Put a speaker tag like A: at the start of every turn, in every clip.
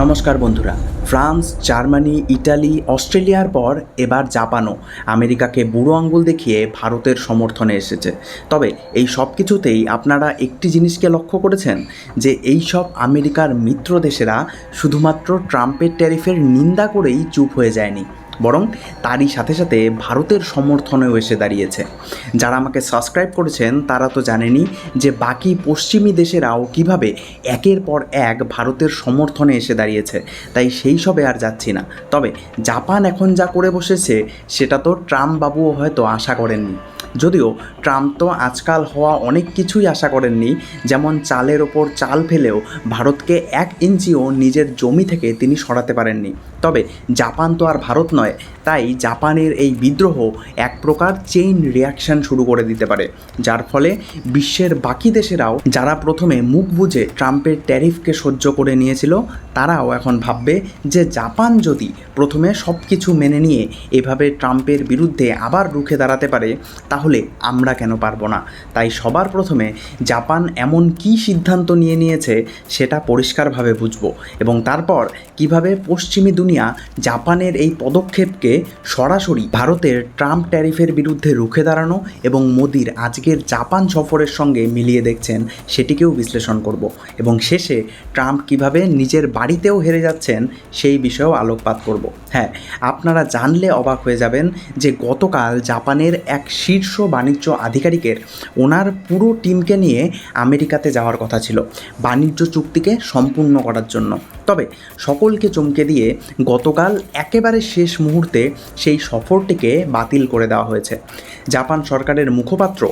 A: নমস্কার বন্ধুরা। France, Germany, Italy, অস্ট্রেলিয়ার পর এবার জাপানও আমেরিকাকে বুড়ো আঙ্গুল দেখিয়ে ভারতের সমর্থনে এসেছে। তবে এই সব কিছুতেই আপনারা একটি জিনিসকে লক্ষ্য করেছেন, যে এই সব আমেরিকার মিত্র দেশেরা শুধুমাত্র ট্রাম্পের ট্যারিফের নিন্দা করেই চুপ হয়ে যায়নি। বরং তারই সাথে সাথে ভারতের সমর্থনেও এসে দাঁড়িয়েছে। যারা আমাকে সাবস্ক্রাইব করেছেন, তারা তো জানেনই যে বাকি পশ্চিমী দেশেরাও কীভাবে একের পর এক ভারতের সমর্থনে এসে দাঁড়িয়েছে। তাই সেই সবে আর যাচ্ছি না। তবে জাপান এখন যা করে বসেছে, সেটা তো ট্রাম্প বাবুও হয়তো আশা করেননি। যদিও ট্রাম্প তো আজকাল হওয়া অনেক কিছুই আশা করেননি, যেমন চালের ওপর চাল ফেলেও ভারতকে এক ইঞ্চিও নিজের জমি থেকে তিনি সরাতে পারেননি। তবে জাপান তো আর ভারত নয় তাই জাপানের এই বিদ্রোহ এক প্রকার চেইন রিয়াকশন শুরু করে দিতে পারে, যার ফলে বিশ্বের বাকি দেশেরাও যারা প্রথমে মুখ বুঝে ট্রাম্পের ট্যারিফকে সহ্য করে নিয়েছিল, তারাও এখন ভাববে যে জাপান যদি প্রথমে সব কিছু মেনে নিয়ে এভাবে ট্রাম্পের বিরুদ্ধে আবার রুখে দাঁড়াতে পারে, তাহলে আমরা কেন পারব না? তাই সবার প্রথমে জাপান এমন কি সিদ্ধান্ত নিয়ে নিয়েছে সেটা পরিষ্কারভাবে বুঝব এবং তারপর কীভাবে পশ্চিমী দুনিয়া জাপানের এই পদক্ষেপকে সরাসরি ভারতের ট্রাম্প ট্যারিফের বিরুদ্ধে রুখে দাঁড়ানো এবং মোদির আজকের জাপান সফরের সঙ্গে মিলিয়ে দেখছেন সেটিকেও বিশ্লেষণ করব। এবং শেষে ট্রাম্প কীভাবে নিজের বাড়িতেও হেরে যাচ্ছেন সেই বিষয়েও আলোকপাত করব। হ্যাঁ আপনারা জানলে অবাক হয়ে যাবেন যে গতকাল জাপানের এক শীর্ষ বাণিজ্য আধিকারিকের ওনার পুরো টিমকে নিয়ে আমেরিকাতে যাওয়ার কথা ছিল, বাণিজ্য চুক্তিকে সম্পূর্ণ করার জন্য। তবে সকলকে চমকে দিয়ে গতকাল একেবারে শেষ মুহূর্তে সেই সফরটিকে বাতিল করে দেওয়া হয়েছে। জাপান সরকারের মুখপাত্র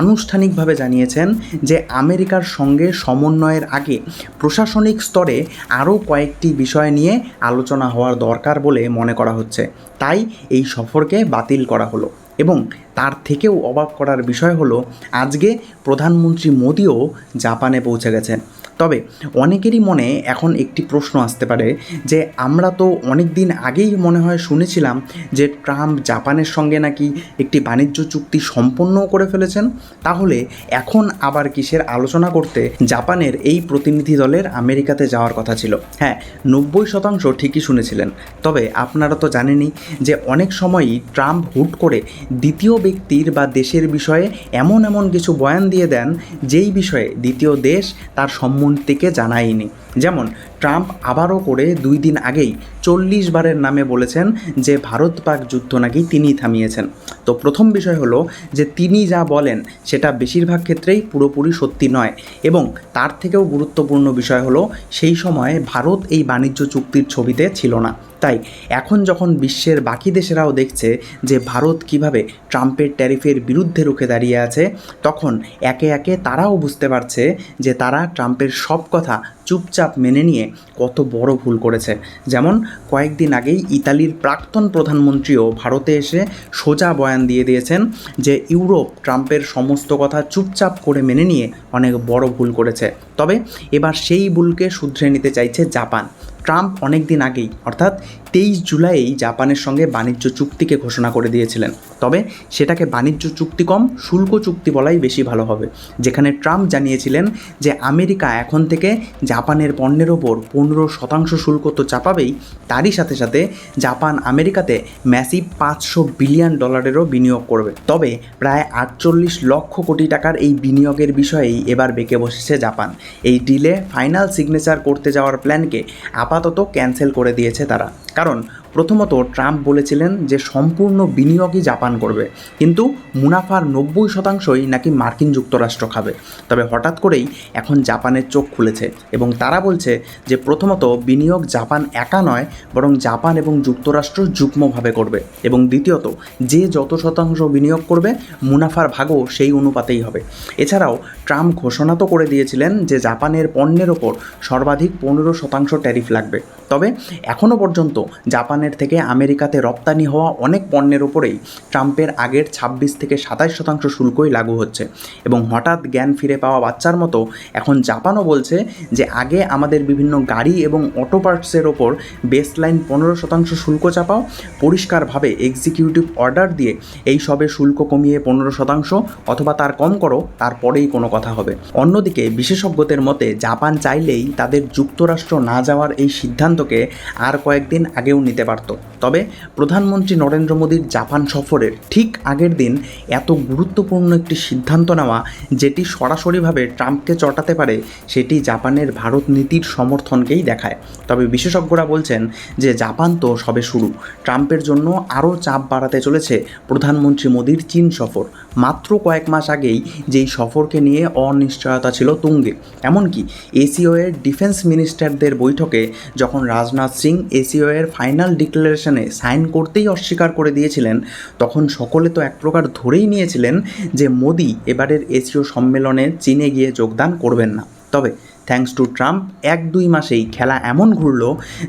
A: আনুষ্ঠানিকভাবে জানিয়েছেন যে আমেরিকার সঙ্গে সমন্বয়ের আগে প্রশাসনিক স্তরে আরও কয়েকটি বিষয় নিয়ে আলোচনা হওয়ার দরকার বলে মনে করা হচ্ছে। তাই এই সফরকে বাতিল করা হলো এবং তার থেকেও অবাক করার বিষয় হলো, আজকে প্রধানমন্ত্রী মোদিও জাপানে পৌঁছে গেছেন। তবে অনেকেরই মনে এখন একটি প্রশ্ন আসতে পারে যে আমরা তো অনেক দিন আগেই মনে হয় শুনেছিলাম যে ট্রাম্প জাপানের সঙ্গে নাকি একটি বাণিজ্য চুক্তি সম্পন্নও করে ফেলেছেন। তাহলে এখন আবার কিসের আলোচনা করতে জাপানের এই প্রতিনিধি দলের আমেরিকাতে যাওয়ার কথা ছিল। হ্যাঁ নব্বই শতাংশ ঠিকই শুনেছিলেন। তবে আপনারা তো জানেনই যে অনেক সময়ই ট্রাম্প হুট করে দ্বিতীয় ব্যক্তির বা দেশের বিষয়ে এমন এমন কিছু বয়ান দিয়ে দেন, যেই বিষয়ে দ্বিতীয় দেশ তার সম্মতিকে জানায়নি। যেমন ট্রাম্প আবারও করে দুই দিন আগেই চল্লিশ বারের নামে বলেছেন যে ভারত পাক যুদ্ধ নাকি তিনি থামিয়েছেন। তো প্রথম বিষয় হলো যে তিনি যা বলেন সেটা বেশিরভাগ ক্ষেত্রেই পুরোপুরি সত্যি নয় এবং তার থেকেও গুরুত্বপূর্ণ বিষয় হলো সেই সময় ভারত এই বাণিজ্য চুক্তির ছবিতে ছিল না। তাই এখন যখন বিশ্বের বাকি দেশেরাও দেখছে যে ভারত কীভাবে ট্রাম্পের ট্যারিফের বিরুদ্ধে রুখে দাঁড়িয়ে আছে, তখন একে একে তারাও বুঝতে পারছে যে তারা ট্রাম্পের সব কথা চুপচাপ মেনে নিয়ে কত বড় ভুল করেছে। যেমন কয়েকদিন আগেই ইতালির প্রাক্তন প্রধানমন্ত্রীও ভারতে এসে সোজা বয়ান দিয়ে দিয়েছেন যে ইউরোপ ট্রাম্পের সমস্ত কথা চুপচাপ করে মেনে নিয়ে অনেক বড় ভুল করেছে। তবে এবার সেই ভুলকে শুধরে নিতে চাইছে জাপান। ট্রাম্প অনেক দিন আগেই, অর্থাৎ তেইশ জুলাই জাপানের সঙ্গে বাণিজ্য চুক্তিকে ঘোষণা করে দিয়েছিলেন। তবে সেটাকে বাণিজ্য চুক্তি কম, শুল্ক চুক্তি বলাই বেশি ভালো হবে। যেখানে ট্রাম্প জানিয়েছিলেন যে আমেরিকা এখন থেকে জাপানের পণ্যের ওপর পনেরো শতাংশ শুল্ক তো চাপাবেই, তারই সাথে সাথে জাপান আমেরিকাতে ম্যাসিভ পাঁচশো বিলিয়ন ডলারেরও বিনিয়োগ করবে। তবে প্রায় আটচল্লিশ লক্ষ কোটি টাকার এই বিনিয়োগের বিষয়েই এবার বেঁকে বসেছে জাপান। এই ডিলে ফাইনাল সিগনেচার করতে যাওয়ার প্ল্যানকে আপাতত ক্যান্সেল করে দিয়েছে তারা। কারণ প্রথমত ট্রাম্প বলেছিলেন যে সম্পূর্ণ বিনিয়োগই জাপান করবে, কিন্তু মুনাফার নব্বই শতাংশই নাকি মার্কিন যুক্তরাষ্ট্র খাবে। তবে হঠাৎ করেই এখন জাপানের চোখ খুলেছে এবং তারা বলছে যে প্রথমত বিনিয়োগ জাপান একা নয়, বরং জাপান এবং যুক্তরাষ্ট্র যুগ্মভাবে করবে। এবং দ্বিতীয়ত, যে যত শতাংশ বিনিয়োগ করবে, মুনাফার ভাগও সেই অনুপাতেই হবে। এছাড়াও ট্রাম্প ঘোষণা তো করে দিয়েছিলেন যে জাপানের পণ্যের ওপর সর্বাধিক পনেরো শতাংশ ট্যারিফ লাগবে। তবে এখনও পর্যন্ত জাপান জাপানের থেকে আমেরিকাতে রপ্তানি হওয়া অনেক পণ্যের ওপরেই ট্রাম্পের আগের ছাব্বিশ থেকে সাতাশ শতাংশ শুল্কই লাগু হচ্ছে। এবং হঠাৎ জ্ঞান ফিরে পাওয়া বাচ্চার মতো এখন জাপানও বলছে যে আগে আমাদের বিভিন্ন গাড়ি এবং অটো পার্টসের ওপর বেসলাইন পনেরো শতাংশ শুল্ক চাপাও, পরিষ্কারভাবে এক্সিকিউটিভ অর্ডার দিয়ে এই সবে শুল্ক কমিয়ে পনেরো শতাংশ অথবা তার কম করো, তারপরেই কোনো কথা হবে। অন্যদিকে বিশেষজ্ঞদের মতে জাপান চাইলেই তাদের যুক্তরাষ্ট্র না যাওয়ার এই সিদ্ধান্তকে আর কয়েকদিন আগেও নিতে পারত। তবে প্রধানমন্ত্রী নরেন্দ্র মোদীর জাপান সফরের ঠিক আগের দিন এত গুরুত্বপূর্ণ একটি সিদ্ধান্ত নেওয়া, যেটি সরাসরিভাবে ট্রাম্পকে চটাতে পারে, সেটি জাপানের ভারত নীতির সমর্থনকেই দেখায়। তবে বিশেষজ্ঞরা বলছেন যে জাপান তো সবে শুরু। ট্রাম্পের জন্য আরও চাপ বাড়াতে চলেছে প্রধানমন্ত্রী মোদীর চীন সফর। মাত্র কয়েক মাস আগেই যেই সফরকে নিয়ে অনিশ্চয়তা ছিল তুঙ্গে। এমনকি এসিও এর ডিফেন্স মিনিস্টারদের বৈঠকে যখন রাজনাথ সিং এসিও এর ফাইনাল ডিক্লারেশনে সাইন করতেই অস্বীকার করে দিয়েছিলেন, তখন সকলে তো এক প্রকার ধরেই নিয়েছিলেন যে মোদি এবারের এসিও সম্মেলনে চীনে গিয়ে যোগদান করবেন না। তবে থ্যাঙ্কস টু ট্রাম্প, এক দুই মাসেই খেলা এমন ঘুরল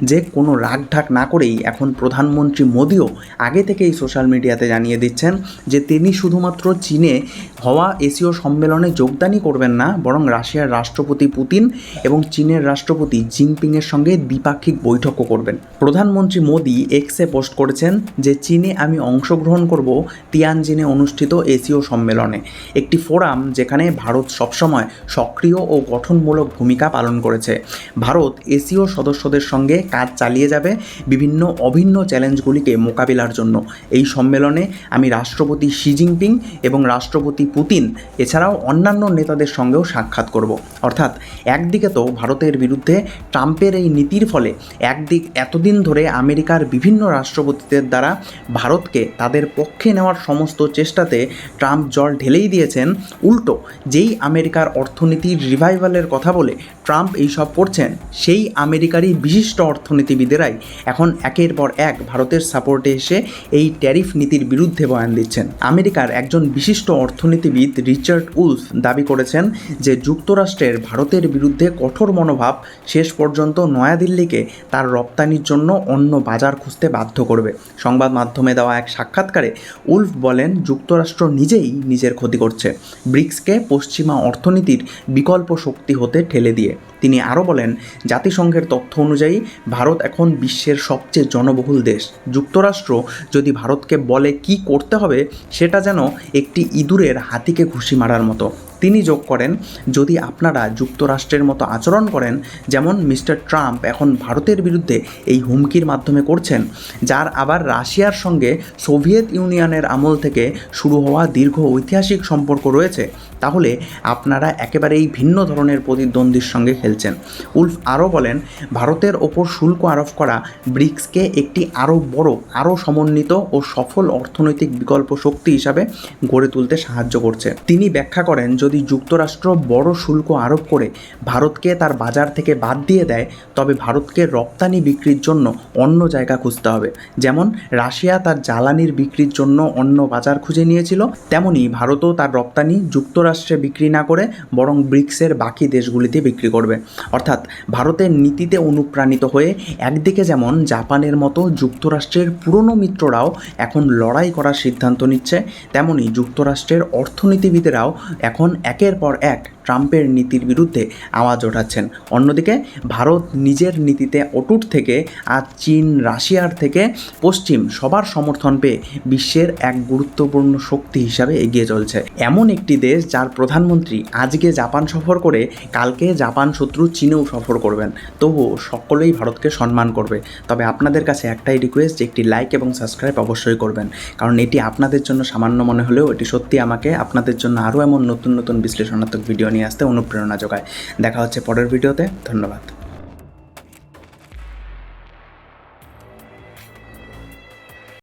A: যে কোনো রাগঢাক না করেই এখন প্রধানমন্ত্রী মোদিও আগে থেকেই সোশ্যাল মিডিয়াতে জানিয়ে দিচ্ছেন যে তিনি শুধুমাত্র চীনে হওয়া এশীয় সম্মেলনে যোগদানই করবেন না, বরং রাশিয়ার রাষ্ট্রপতি পুতিন এবং চীনের রাষ্ট্রপতি জিনপিংয়ের সঙ্গে দ্বিপাক্ষিক বৈঠকও করবেন। প্রধানমন্ত্রী মোদি এক্সে পোস্ট করেছেন যে, চীনে আমি অংশগ্রহণ করব তিয়ানজিনে অনুষ্ঠিত এশীয় সম্মেলনে। একটি ফোরাম যেখানে ভারত সবসময় সক্রিয় ও গঠনমূলক ভূমিকা পালন করেছে। ভারত এশীয় সদস্যদের সঙ্গে কাজ চালিয়ে যাবে বিভিন্ন অভিন্ন চ্যালেঞ্জগুলিকে মোকাবিলার জন্য। এই সম্মেলনে আমি রাষ্ট্রপতি শি জিনপিং এবং রাষ্ট্রপতি পুতিন, এছাড়াও অন্যান্য নেতাদের সঙ্গেও সাক্ষাৎ করব। অর্থাৎ একদিকে তো ভারতের বিরুদ্ধে ট্রাম্পের এই নীতির ফলে একদিক এতদিন ধরে আমেরিকার বিভিন্ন রাষ্ট্রপতিদের দ্বারা ভারতকে তাদের পক্ষে নেওয়ার সমস্ত চেষ্টাতে ট্রাম্প জল ঢেলেই দিয়েছেন। উল্টো, যেই আমেরিকার অর্থনীতির রিভাইভালের কথা বলে ট্রাম্প এইসব করছেন, সেই আমেরিকারই বিশিষ্ট অর্থনীতিবিদেরাই এখন একের পর এক ভারতের সাপোর্টে এসে এই ট্যারিফ নীতির বিরুদ্ধে বয়ান দিচ্ছেন। আমেরিকার একজন বিশিষ্ট অর্থনীতিবিদ রিচার্ড উলফ দাবি করেছেন যে যুক্তরাষ্ট্রের ভারতের বিরুদ্ধে কঠোর মনোভাব শেষ পর্যন্ত নয়াদিল্লিকে তার রপ্তানির জন্য অন্য বাজার খুঁজতে বাধ্য করবে। সংবাদ মাধ্যমে দেওয়া এক সাক্ষাৎকারে উলফ বলেন, যুক্তরাষ্ট্র নিজেই নিজের ক্ষতি করছে। ব্রিক্সকে পশ্চিমা অর্থনীতির বিকল্প শক্তি হতে ঠেলে দিয়ে তিনি আরও বলেন, জাতিসংঘের তথ্য অনুযায়ী ভারত এখন বিশ্বের সবচেয়ে জনবহুল দেশ। যুক্তরাষ্ট্র যদি ভারতকে বলে কি করতে হবে, সেটা যেন একটি ইঁদুরের হাতিকে ঘুষি মারার মতো। তিনি যোগ করেন, যদি আপনারা যুক্তরাষ্ট্রের মতো আচরণ করেন, যেমন মিস্টার ট্রাম্প এখন ভারতের বিরুদ্ধে এই হুমকির মাধ্যমে করছেন, যার আবার রাশিয়ার সঙ্গে সোভিয়েত ইউনিয়নের আমল থেকে শুরু হওয়া দীর্ঘ ঐতিহাসিক সম্পর্ক রয়েছে, তাহলে আপনারা একেবারেই ভিন্ন ধরনের প্রতিদ্বন্দ্বীর সঙ্গে খেলছেন উলফ আরও বলেন, ভারতের ওপর শুল্ক আরোপ করা ব্রিক্সকে একটি আরও বড়, আরও সমন্বিত ও সফল অর্থনৈতিক বিকল্প শক্তি হিসাবে গড়ে তুলতে সাহায্য করছে। তিনি ব্যাখ্যা করেন, যদি যুক্তরাষ্ট্র বড় শুল্ক আরোপ করে ভারতকে তার বাজার থেকে বাদ দিয়ে দেয়, তবে ভারতকে রপ্তানি বিক্রির জন্য অন্য জায়গা খুঁজতে হবে। যেমন, রাশিয়া তার জ্বালানির বিক্রির জন্য অন্য বাজার খুঁজে নিয়েছিল, তেমনি ভারতও তার রপ্তানি যুক্তরাষ্ট্রে বিক্রি না করে বরং ব্রিক্সের বাকি দেশগুলিতে বিক্রি করবে। অর্থাৎ ভারতের নীতিতে অনুপ্রাণিত হয়ে একদিকে যেমন জাপানের মতো যুক্তরাষ্ট্রের পুরনো মিত্ররাও এখন লড়াই করার সিদ্ধান্ত নিচ্ছে, তেমনি যুক্তরাষ্ট্রের অর্থনীতিবিদেরাও এখন একের পর এক ট্রাম্পের নীতির বিরুদ্ধে আওয়াজ ওঠাচ্ছেন। অন্যদিকে, ভারত নিজের নীতিতে অটুট থেকে আজ চীন, রাশিয়ার থেকে পশ্চিম সবার সমর্থন পেয়ে বিশ্বের এক গুরুত্বপূর্ণ শক্তি হিসাবে এগিয়ে চলছে। এমন একটি দেশ যার প্রধানমন্ত্রী আজকে জাপান সফর করে, কালকে জাপান শত্রু চীনেও সফর করবেন। তবুও সকলেই ভারতকে সম্মান করবে। তবে আপনাদের কাছে একটাই রিকোয়েস্ট একটি লাইক এবং সাবস্ক্রাইব অবশ্যই করবেন। কারণ এটি আপনাদের জন্য সামান্য মনে হলেও এটি সত্যি আমাকে, আপনাদের জন্য আরও এমন নতুন নতুন বিশ্লেষণাত্মক ভিডিও নিয়ে আসতে অনুপ্রেরণা যোগায়। দেখা হচ্ছে পরের ভিডিওতে। ধন্যবাদ।